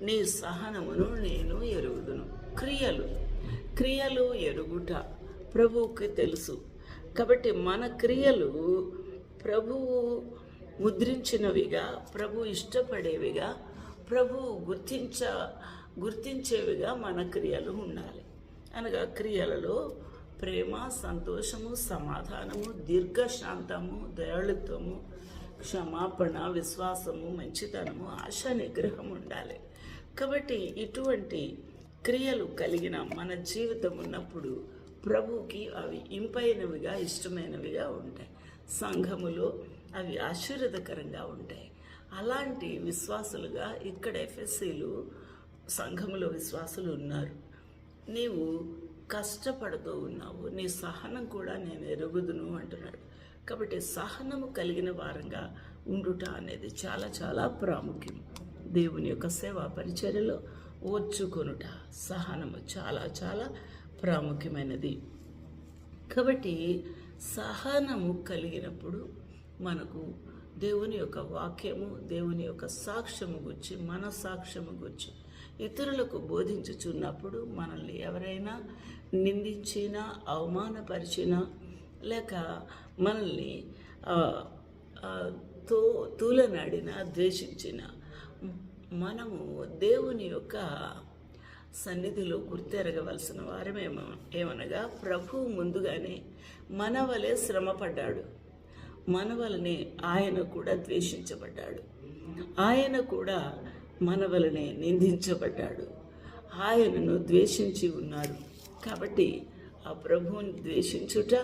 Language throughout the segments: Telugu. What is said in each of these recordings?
నీ సహనమును నేను ఎరుగుదును. క్రియలు. క్రియలు ఎరుగుట ప్రభువుకి తెలుసు. కాబట్టి మన క్రియలు ప్రభువు ముద్రించినవిగా ప్రభు ఇష్టపడేవిగా ప్రభు గుర్తించ గుర్తించేవిగా మన క్రియలు ఉండాలి. అనగా క్రియలలో ప్రేమ సంతోషము సమాధానము దీర్ఘశాంతము దయాళుత్వము క్షమాపణ విశ్వాసము మంచితనము ఆశా నిగ్రహం ఉండాలి. కాబట్టి ఇటువంటి క్రియలు కలిగిన మన జీవితం ఉన్నప్పుడు ప్రభువుకి అవి ఇంపైనవిగా ఇష్టమైనవిగా ఉంటాయి. సంఘములో అవి ఆశీర్వదకరంగా ఉంటాయి. అలాంటి విశ్వాసులుగా ఇక్కడ ఎఫ్ఎస్సీలు సంఘములో విశ్వాసులు ఉన్నారు. నీవు కష్టపడుతూ ఉన్నావు. నీ సహనం కూడా నేను ఎరుగుదును అంటున్నాడు. కాబట్టి సహనము కలిగిన వారంగా ఉండుట అనేది చాలా చాలా ప్రాముఖ్యం. దేవుని యొక్క సేవా పరిచర్యలో ఓర్చుకొనుట సహనము చాలా చాలా ప్రాముఖ్యమైనది. కాబట్టి సహనము కలిగినప్పుడు మనకు దేవుని యొక్క వాక్యము దేవుని యొక్క సాక్ష్యము గురించి మన సాక్ష్యము గురించి ఇతరులకు బోధించుచున్నప్పుడు మనల్ని ఎవరైనా నిందించినా అవమానపరిచినా లేక మనల్ని తో తూలనాడిన ద్వేషించిన మనము దేవుని యొక్క సన్నిధిలో గుర్తెరగవలసిన వారమేమో ఏమనగా ప్రభువు ముందుగానే మన వలె శ్రమపడ్డాడు. మన వలనే ఆయన కూడా ద్వేషించబడ్డాడు. ఆయన కూడా మన వలనే నిందించబడ్డాడు. ఆయనను ద్వేషించి ఉన్నారు. కాబట్టి ఆ ప్రభువుని ద్వేషించుట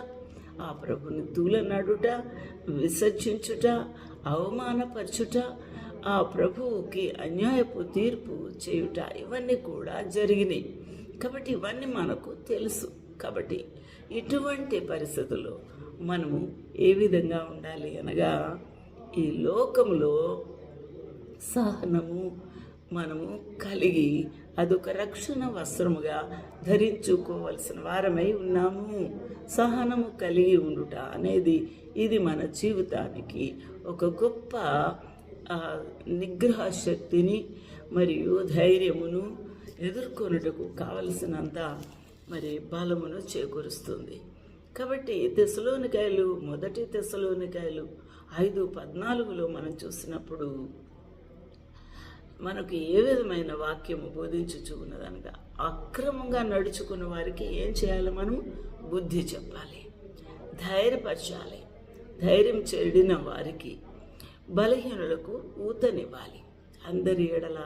ఆ ప్రభుని తూలనాడుట విసర్జించుట అవమానపరచుట ఆ ప్రభువుకి అన్యాయపు తీర్పు చేయుట ఇవన్నీ కూడా జరిగినాయి. కాబట్టి ఇవన్నీ మనకు తెలుసు. కాబట్టి ఇటువంటి పరిస్థితుల్లో మనము ఏ విధంగా ఉండాలి అనగా ఈ లోకంలో సహనము మనము కలిగి అదొక రక్షణ వస్త్రముగా ధరించుకోవలసిన వారమై ఉన్నాము. సహనము కలిగి ఉండుట అనేది ఇది మన జీవితానికి ఒక గొప్ప ఆ, నిగ్రహ శక్తిని మరియు ధైర్యమును ఎదుర్కొనుటకు కావలసినంత మరి బలమును చేకూరుస్తుంది. కాబట్టి తెసలోనికాయలు మొదటి తెసలోనికాయలు ఐదు పద్నాలుగులో మనం చూసినప్పుడు మనకు ఏ విధమైన వాక్యము బోధించుచు ఉన్నదనగా అక్రమంగా నడుచుకున్న వారికి ఏం చేయాలి మనం బుద్ధి చెప్పాలి. ధైర్యపరచాలి. ధైర్యం చెడిన వారికి బలహీనులకు ఊతనివ్వాలి. అందరి ఎడల